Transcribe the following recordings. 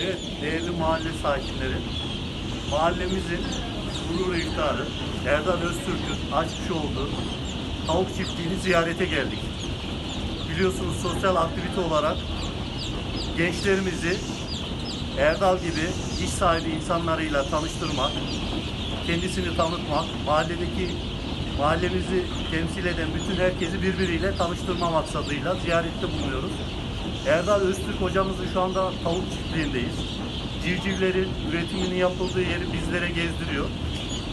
Evet, değerli mahalle sakinleri, mahallemizin gurur iftarı Erdal Öztürk'ün açmış olduğu tavuk çiftliğini ziyarete geldik. Biliyorsunuz sosyal aktivite olarak gençlerimizi Erdal gibi iş sahibi insanlarıyla tanıştırmak, kendisini tanıtmak, mahalledeki mahallemizi temsil eden bütün herkesi birbiriyle tanıştırma maksadıyla ziyarette bulunuyoruz. Erdal Öztürk hocamızın şu anda tavuk çiftliğindeyiz. Civcivlerin üretiminin yapıldığı yeri bizlere gezdiriyor.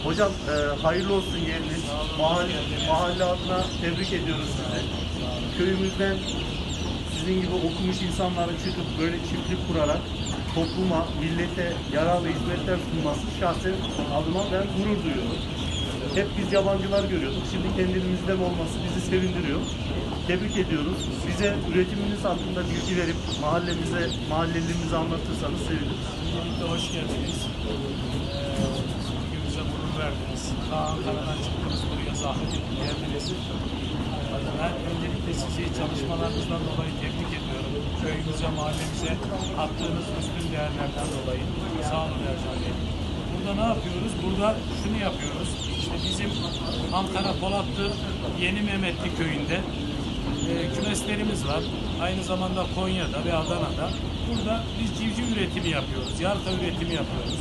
Hocam e, hayırlı olsun yeriniz. Mahalle, mahalle adına tebrik ediyoruz sizi. Köyümüzden sizin gibi okumuş insanların çıkıp böyle çiftlik kurarak topluma, millete yararlı hizmetler sunması şahsen adıma ben gurur duyuyorum. Hep biz yabancılar görüyorduk. Şimdi kendimizden olması bizi sevindiriyor. Tebrik ediyoruz. Bize üretiminiz hakkında bilgi verip mahallemize, mahallelimize anlatırsanız seviniriz. Öncelikle hoş geldiniz. Ee, bugün bize gurur verdiniz. Ta Ankara'dan çıktınız buraya zahmet edip geldiniz. Ben öncelikle sizi çalışmalarınızdan dolayı tebrik ediyorum. Köyümüze, mahallemize attığınız üstün değerlerden dolayı. Sağ olun Ercan Bey. Burada ne yapıyoruz? Burada şunu yapıyoruz. İşte bizim Ankara Polatlı Yeni Mehmetli köyünde e, kümeslerimiz var. Aynı zamanda Konya'da ve Adana'da. Burada biz civciv üretimi yapıyoruz, yarka üretimi yapıyoruz,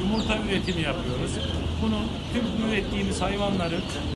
yumurta üretimi yapıyoruz. Bunu tüm ürettiğimiz hayvanları